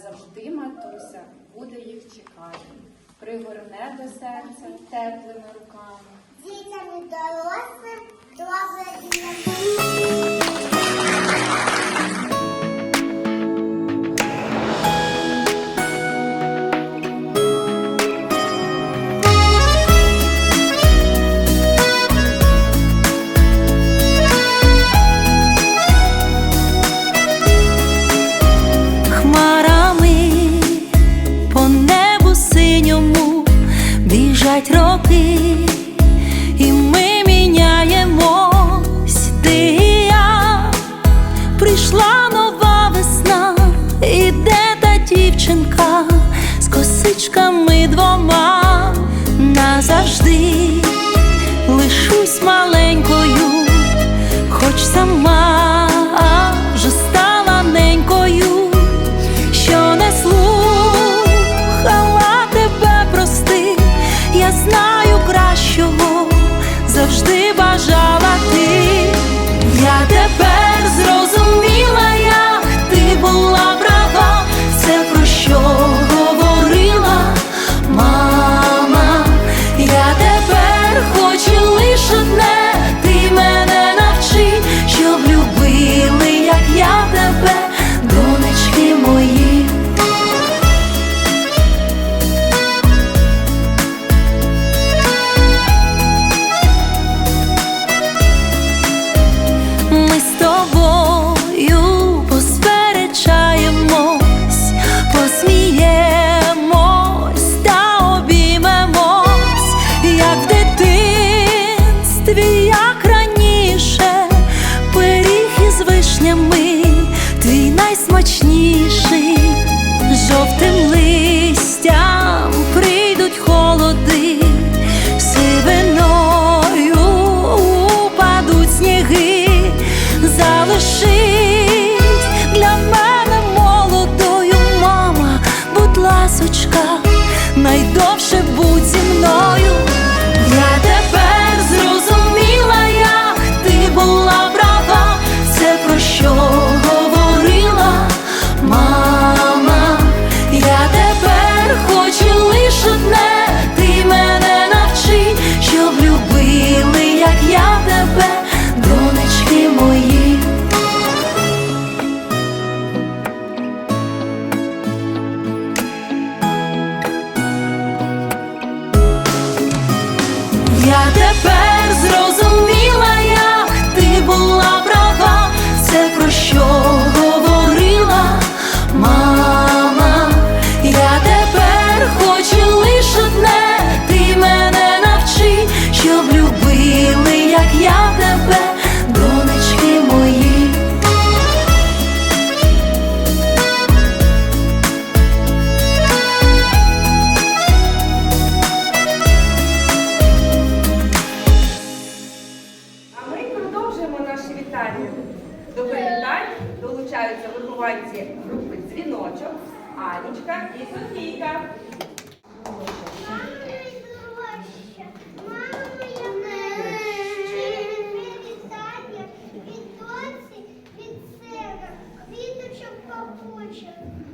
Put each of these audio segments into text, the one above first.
завжди матуся буде їх чекати. Пригорне до серця теплими руками. Дітям і дорослим добре і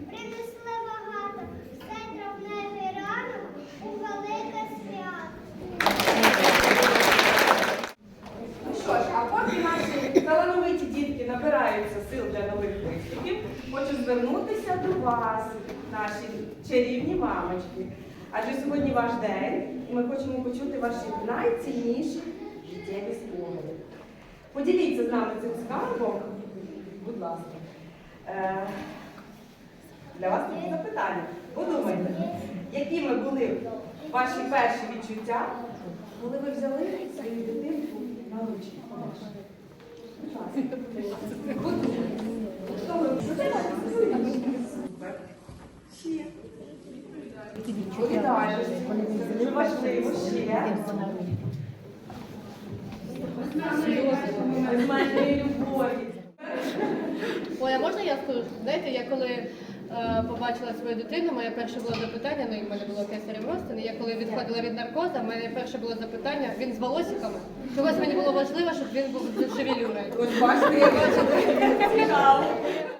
принесли багато, все дробне рано у велике свято. Ну що ж, а поки наші талановиті дітки набираються сил для нових виступів, хочу звернутися до вас, наші чарівні мамочки. Адже сьогодні ваш день, і ми хочемо почути ваші найцінніші життєві спогади. Поділіться з нами цим скарбом, будь ласка. Е, для вас буде запитання. Подумайте, які ми були ваші перші відчуття, коли ви взяли свою дитинку на ручі? Відповідаю, дуже важливо ще. Ой, а можна я скажу? Знаєте, я коли Е, побачила свою дитину, моє перше було запитання, ну і в мене було кесарів розтин, Я коли відходила від наркоза, моє перше було запитання, він з волосиками. Чогось мені було важливо, щоб він був з шевелюрою.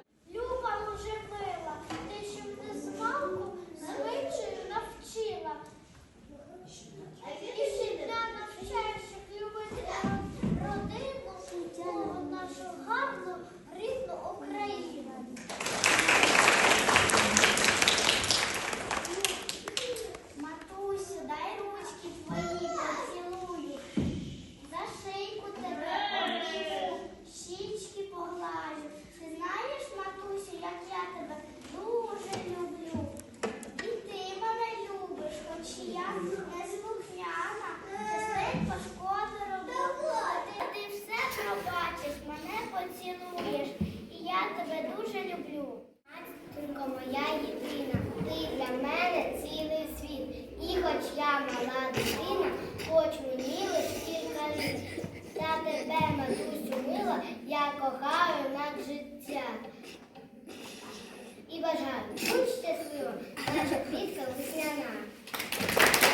я кохаю над життя. І бажаю будь щасливо, наша квітка весняна.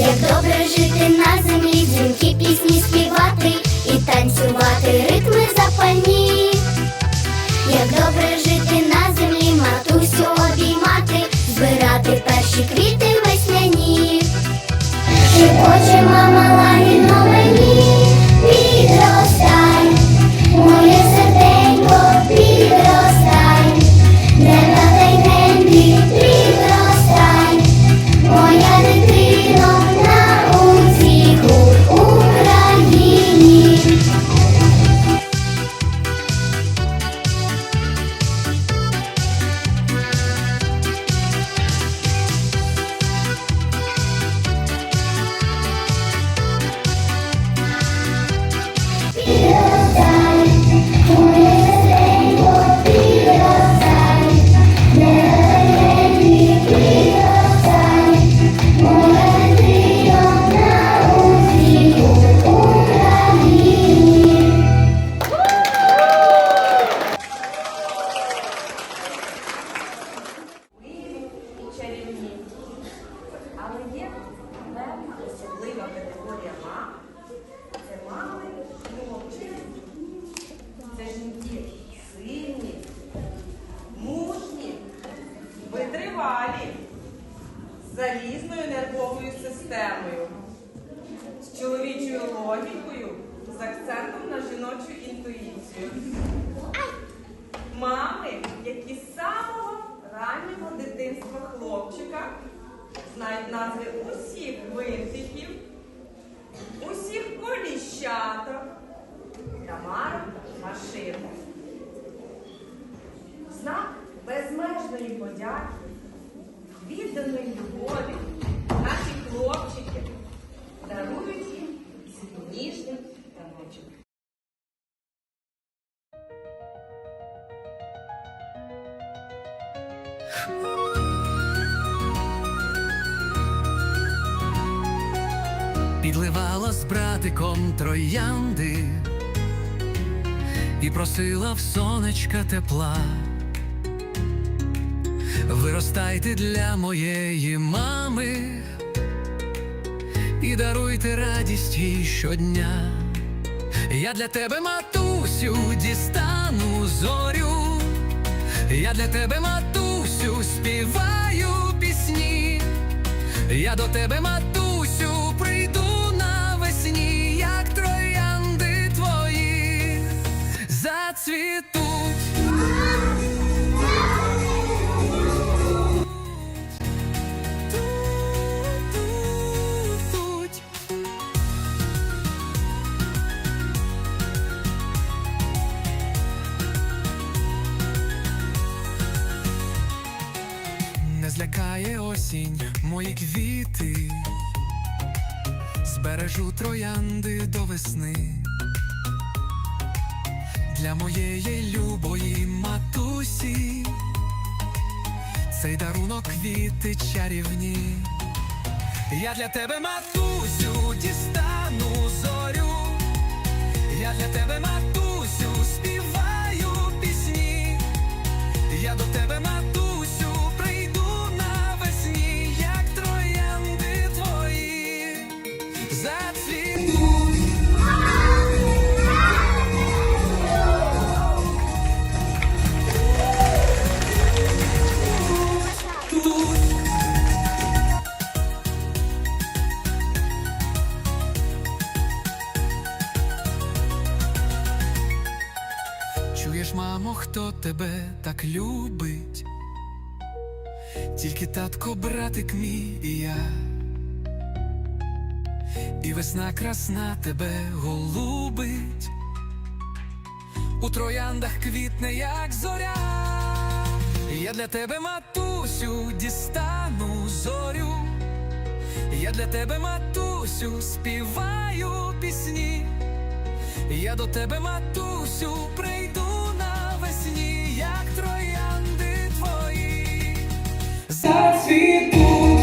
Як добре жити на землі, дзвінки пісні співати і танцювати ритми запальні. Як добре жити на землі, матусю обіймати, збирати перші квіти весняні. Шепоче мама лагідно жіночу інтуїцію. Мами, які з самого раннього дитинства хлопчика знають назви усіх винтиків, усіх коліщаток та марок машин. Знак безмежної подяки, відданої любові, наші хлопчики дарують їм ніжний таночок. Підливала з братиком троянди і просила в сонечка тепла. Виростайте для моєї мами і даруйте радість їй щодня. Я для тебе, матусю, дістану зорю. Я для тебе, матусю, співаю пісні. Я до тебе, матусю, прийду навесні, як троянди твої зацвітуть. Злякає осінь мої квіти, збережу троянди до весни. Для моєї любої матусі цей дарунок квіти чарівні. Я для тебе, матусю, дістану зорю. Я для тебе, матусю, тебе так любить? Тільки татко, братик мій і я. І весна красна тебе голубить, у трояндах квітне, як зоря. Я для тебе, матусю, дістану зорю. Я для тебе, матусю, співаю пісні. Я до тебе, матусю, прийду Зацвітуть. Тут.